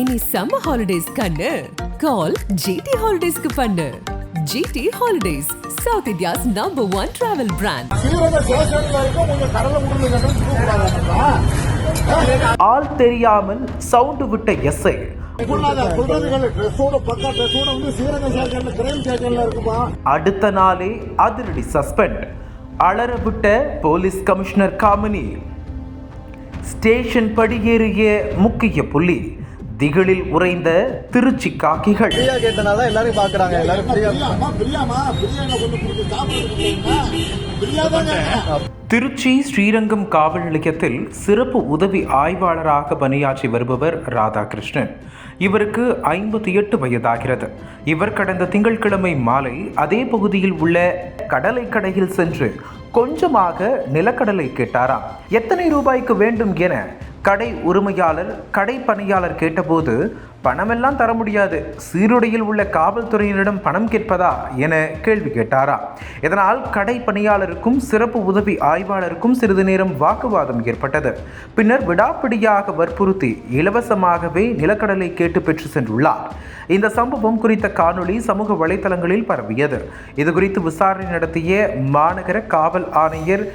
இனி summer holidays கண்ணு. கால் GT ஹாலிடேஸ்க்கு பண்ணு. GT holidays South India's number one travel brand ஆள் தெரியாமல் சவுண்டு விட்ட எஸ்ஐ அடுத்த நாளே அதிரடி சஸ்பெண்ட் அலற விட்ட போலீஸ் கமிஷனர் காமினி. ஸ்டேஷன் படியேறிய முக்கிய புள்ளி. திகிலில் உறைந்த திருச்சி காக்கிகள். திருச்சி ஸ்ரீரங்கம் காவல் நிலையத்தில் சிறப்பு உதவி ஆய்வாளராக பணியாற்றி வருபவர் ராதாகிருஷ்ணன். இவருக்கு ஐம்பத்தி எட்டு வயதாகிறது. இவர் கடந்த திங்கட்கிழமை மாலை அதே பகுதியில் உள்ள கடலை கடையில் சென்று கொஞ்சமாக நிலக்கடலை கேட்டாராம். எத்தனை ரூபாய்க்கு வேண்டும் என கடை உரிமையாளர் கடை பணியாளர் கேட்டபோது பணமெல்லாம் தர முடியாது. சீருடையில் உள்ள காவல்துறையினரிடம் பணம் கேட்பதா? என கேள்வி கேட்டாரா. இதனால் கடை பணியாளருக்கும் சிறப்பு உதவி ஆய்வாளருக்கும் சிறிது நேரம் வாக்குவாதம் ஏற்பட்டது. பின்னர் விடாப்பிடியாக வற்புறுத்தி இலவசமாகவே நிலக்கடலை கேட்டு பெற்று சென்றுள்ளார். இந்த சம்பவம் குறித்த காணொளி சமூக வலைதளங்களில் பரவியது. இது குறித்து விசாரணை நடத்திய மாநகர காவல் ஆணையர்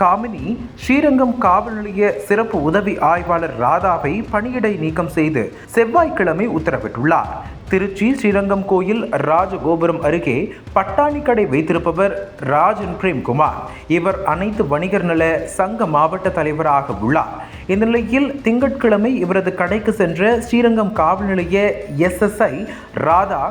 காமினி ஸ்ரீரங்கம் காவல் நிலைய சிறப்பு உதவி ஆய்வாளர் ராதாவை பணியிடை நீக்கம் செய்து செவ்வாய்க்கிழமை உத்தரவிட்டுள்ளார். திருச்சி ஸ்ரீரங்கம் கோயில் ராஜகோபுரம் அருகே பட்டாணி கடை வைத்திருப்பவர் ராஜன் பிரேம்குமார். இவர் அனைத்து வணிகர் நல சங்க மாவட்ட தலைவராக உள்ளார். இந்த நிலையில் திங்கட்கிழமை இவரது கடைக்கு சென்ற ஸ்ரீரங்கம் காவல் நிலைய எஸ்எஸ்ஐ ராதா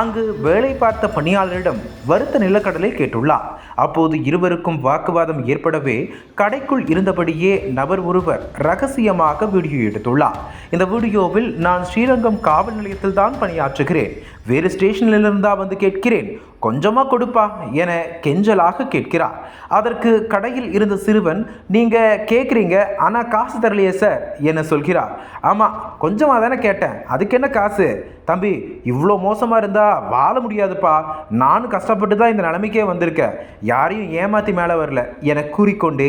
அங்கு வேலை பார்த்த பணியாளரிடம் வருத்த நிலக்கடலை கேட்டுள்ளார். அப்போது இருவருக்கும் வாக்குவாதம் ஏற்படவே கடைக்குள் இருந்தபடியே நபர் ஒருவர் ரகசியமாக வீடியோ எடுத்துள்ளார். இந்த வீடியோவில் நான் ஸ்ரீரங்கம் காவல் நிலையத்தில் தான் பணியாற்றுகிறேன் வேறு ஸ்டேஷனில் இருந்தால் வந்து கேட்கிறேன். கொஞ்சமாக கொடுப்பா என கெஞ்சலாக கேட்கிறார். அதற்கு கடையில் இருந்த சிறுவன் நீங்கள் கேட்குறீங்க ஆனால் காசு தரலையே சார் என சொல்கிறார். ஆமாம் கொஞ்சமாக தானே கேட்டேன். அதுக்கு என்ன காசு? தம்பி இவ்வளோ மோசமாக இருந்தால் வாழ முடியாதுப்பா. நானும் கஷ்டப்பட்டு தான் இந்த நிலைமைக்கே வந்திருக்கேன். யாரையும் ஏமாற்றி மேலே வரல என கூறிக்கொண்டே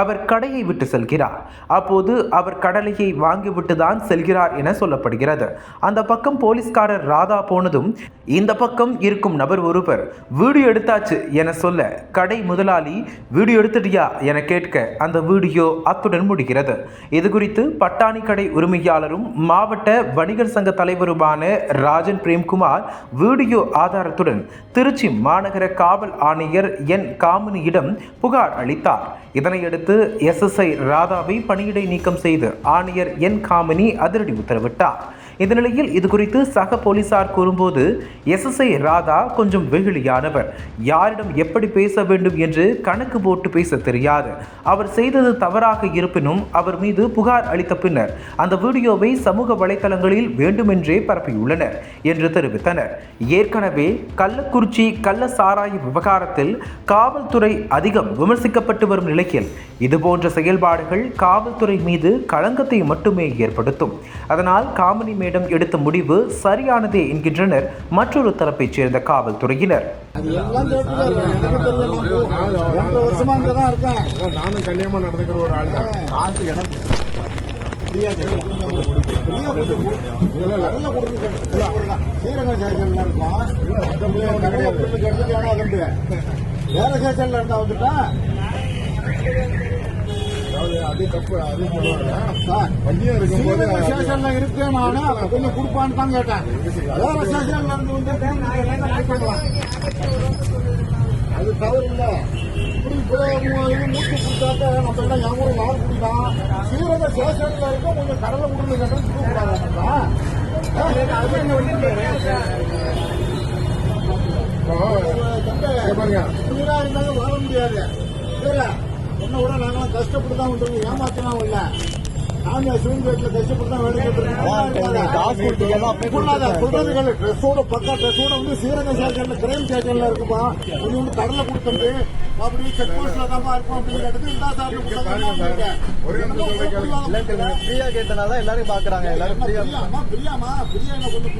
அவர் கடையை விட்டு செல்கிறார். அப்போது அவர் கடலையை வாங்கிவிட்டு தான் செல்கிறார் என சொல்லப்படுகிறது. அந்த பக்கம் போலீஸ்காரர் ராதா போனதும் இந்த பக்கம் இருக்கும் நபர் ஒருவர் வீடியோ எடுத்தாச்சு என சொல்ல கடை முதலாளி வீடியோ எடுத்துட்டியா என கேட்க அந்த வீடியோ அத்துடன் முடிகிறது. இது குறித்து பட்டாணி கடை உரிமையாளரும் மாவட்ட வணிகர் சங்க தலைவருமான ராஜன் பிரேம்குமார் வீடியோ ஆதாரத்துடன் திருச்சி மாநகர காவல் ஆணையர் என். காமினியிடம் புகார் அளித்தார். இதனையடுத்து எஸ்எஸ்ஐ ராதாவை பணியிடை நீக்கம் செய்து ஆணையர் என். காமினி அதிரடி உத்தரவிட்டார். இந்த நிலையில் இது குறித்து சக போலீசார் கூறும்போது எஸ்எஸ்ஐ ராதா கொஞ்சம் வெகுளியானவர். யாரிடம் எப்படி பேச வேண்டும் என்று கணக்கு போட்டு பேச தெரியாது. அவர் செய்தது தவறாக இருப்பினும் அவர் மீது புகார் அளித்த பின்னர் அந்த வீடியோவை சமூக வலைதளங்களில் வேண்டுமென்றே பரப்பியுள்ளனர். என்று தெரிவித்தனர். ஏற்கனவே கள்ளக்குறிச்சி கள்ள சாராய விவகாரத்தில் காவல்துறை அதிகம் விமர்சிக்கப்பட்டு வரும் நிலையில் இதுபோன்ற செயல்பாடுகள் காவல்துறை மீது களங்கத்தை மட்டுமே ஏற்படுத்தும். அதனால் காமினி மேடம் எடுத்த முடிவு சரியானதே என்கின்றனர் மற்றொரு தரப்பைச் சேர்ந்த காவல்துறையினர். நானும் கண்ணியமா நடந்துக்கிற ஒரு ஆள் தான். காசு எனக்கு பிரியா வேணா வேற ஸ்டேஷன்ல இருந்தா வந்துட்டா அது தப்பு. அது சார், வண்டியா இருக்கும்போது இருக்கேன் நானு. கொஞ்சம் கொடுப்பான்னு தான் கேட்டேன். வேற ஸ்டேஷன்ல இருந்து வந்து அது தவறு இல்ல. இப்படி இப்போ மூச்சு கொடுத்தாக்க நம்ம எல்லாம் என் ஊர் யார் குடிக்கலாம் சீரக இருக்க கொஞ்சம் கடலை விடுறது கேட்டா பாருங்க. உயிரா இருந்தாலும் வாழ முடியாது. இல்ல விட நாங்களாம் கஷ்டப்பட்டு தான் ஏமாத்தினா ஏமாத்தலாம் நாங்க சிவன் வீட்டுல கஷ்டப்பட்டு தான் வேலை சொல்லாத சொல்றதுகள் ட்ரெஸ்ஸோட பக்கா ட்ரெஸ்ஸோட வந்து சீரக ஸ்டேஷன்ல கிரைம் ஸ்டேஷன்ல இருக்குப்பா கொஞ்சம் வந்து கடலை கொடுத்துட்டு அப்படி செக் போஸ்ட்ல தான் இருக்கும் அப்படின்னு எடுத்து இந்தா சார். ஃப்ரீயா கேட்டனால எல்லாரும் பாக்குறாங்க. எல்லாரும் ஃப்ரீயா பிரியாமா கொடுத்து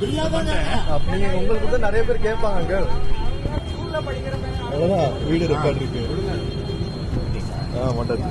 பிரியா தாங்க நீங்க உங்களுக்கு தான் நிறைய பேர் கேட்பாங்க வீடு ரெக்கார்ட் இருக்கு. ஆ மண்டாச்சு